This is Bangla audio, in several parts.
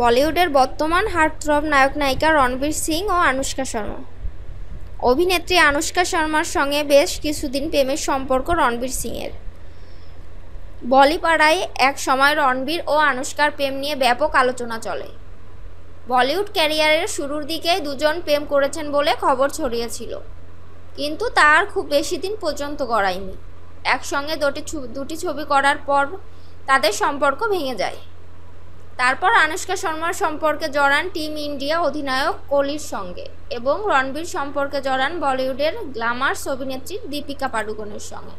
বলিউডের বর্তমান হার্টথ্রব নায়ক নায়িকা রণবীর সিং ও আনুষ্কা শর্মা। অভিনেত্রী আনুষ্কা শর্মার সঙ্গে বেশ কিছুদিন প্রেমের সম্পর্ক রণবীর সিংয়ের। বলিপাড়ায় এক সময় রণবীর ও আনুষ্কার প্রেম নিয়ে ব্যাপক আলোচনা চলে। বলিউড ক্যারিয়ারের শুরুর দিকেই দুজন প্রেম করেছেন বলে খবর ছড়িয়েছিল। কিন্তু তার খুব বেশি দিন পর্যন্ত গড়ায়নি। একসঙ্গে দুটি দুটি ছবি করার পর তাদের সম্পর্ক ভেঙে যায়। তারপর আনুষ্কা শর্মার সম্পর্কে জড়ান টিম ইন্ডিয়া অধিনায়ক কোহলির সঙ্গে এবং রণবীর সম্পর্কে জড়ান বলিউডের গ্ল্যামার্স অভিনেত্রী দীপিকা পাডুকোনের সঙ্গে।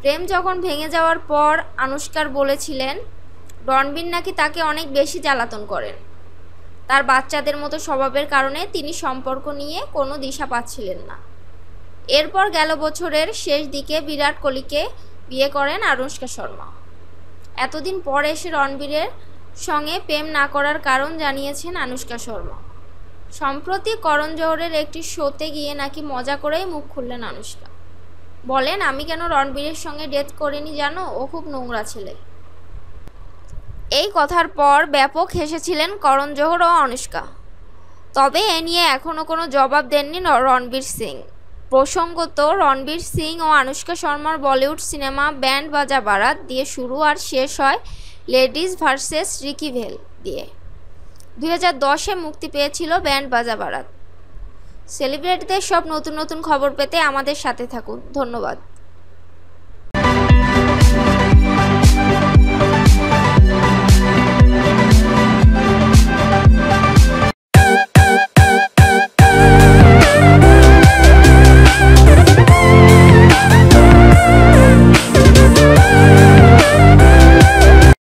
প্রেম যখন ভেঙে যাওয়ার পর আনুষ্কার বলেছিলেন, রণবীর নাকি তাকে অনেক বেশি জ্বালাতন করেন। তার বাচ্চাদের মতো স্বভাবের কারণে তিনি সম্পর্ক নিয়ে কোনো দিশা পাচ্ছিলেন না। এরপর গেল বছরের শেষ দিকে বিরাট কোহলিকে বিয়ে করেন আনুষ্কা শর্মা। এতদিন পর এসে রণবীরের সঙ্গে প্রেম না করার কারণ জানিয়েছেন আনুষ্কা শর্মা। সম্প্রতি করণ জোহরের একটি শোতে গিয়ে নাকি মজা করেই মুখ খুললেন আনুষ্কা বলেন, আমি কেন রণবীরের সঙ্গে ডেথ করিনি জানো? ও খুব নোংরা ছেলে। এই কথার পর ব্যাপক হেসেছিলেন করণ জোহর ও অনুষ্কা। তবে এ নিয়ে এখনও কোনো জবাব দেননি রণবীর সিং। প্রসঙ্গত, রণবীর সিং ও আনুষ্কা শর্মার বলিউড সিনেমা ব্যান্ড বাজা বারাত দিয়ে শুরু আর শেষ হয় লেডিস ভার্সেস রিকিভেল দিয়ে। দুই হাজার দশে মুক্তি পেয়েছিল ব্যান্ড বাজা বারাত। সেলিব্রিটিদের সব নতুন নতুন খবর পেতে আমাদের সাথে থাকুন। ধন্যবাদ।